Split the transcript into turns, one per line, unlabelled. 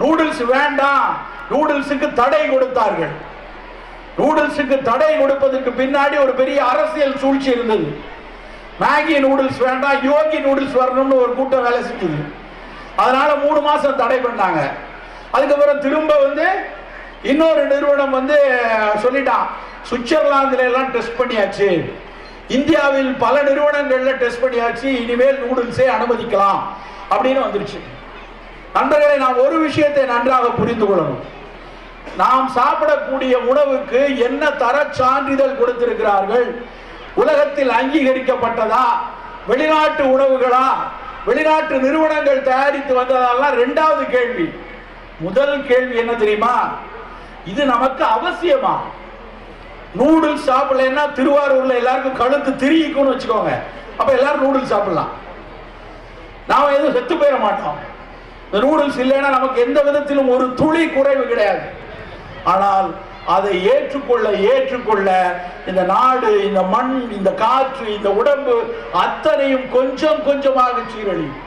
Noodles வேண்டாம். நூடுல்ஸுக்கு தடை கொடுத்தார்கள். நூடுல்ஸுக்கு தடை கொடுப்பதற்கு பின்னாடி ஒரு பெரிய அரசியல் சூழ்ச்சி இருந்தது. மேகி நூடுல்ஸ் வேண்டாம். யோகி நூடுல்ஸ் வரணும்னு ஒரு கூட்டம் வேலை செஞ்சது. அதனால மூணு மாசம் தடை பண்ணாங்க. அதுக்கப்புறம் திரும்ப வந்து இன்னொரு நிறுவனம் வந்து சொல்லிட்டான். சுவிட்சர்லாந்துல எல்லாம் டெஸ்ட் பண்ணியாச்சு. இந்தியாவில் பல நிறுவனங்கள்ல டெஸ்ட் பண்ணியாச்சு. இனிமேல் நூடுல்ஸே அனுமதிக்கலாம். அப்படின்னு வந்துருச்சு. நண்பர்களை நாம் ஒரு விஷயத்தை நன்றாக புரிந்து கொள்ளணும். நாம் சாப்பிடக்கூடிய உணவுக்கு என்ன தர சான்றிதழ் கொடுத்திருக்கிறார்கள்? உலகத்தில் அங்கீகரிக்கப்பட்டதா? வெளிநாட்டு உணவுகளா? வெளிநாட்டு நிறுவனங்கள் தயாரித்து வந்ததெல்லாம் ரெண்டாவது கேள்வி. முதல் கேள்வி என்ன தெரியுமா? இது நமக்கு அவசியமா? நூடுல்ஸ் சாப்பிடலன்னா திருவாரூர்ல எல்லாருக்கும் கழுத்து திரிக்கும்னு வச்சுக்கோங்க. அப்ப எல்லாரும் நூடுல்ஸ் சாப்பிடலாம். நாம எதுவும் செத்து போயிட மாட்டோம். இந்த நூடுல்ஸ் இல்லைன்னா நமக்கு எந்த விதத்திலும் ஒரு துளி குறைவு கிடையாது. ஆனால் அதை ஏற்றுக்கொள்ள ஏற்றுக்கொள்ள இந்த நாடு இந்த மண் இந்த காற்று இந்த உடம்பு அத்தனையும் கொஞ்சம் கொஞ்சமாக சீரழியும்.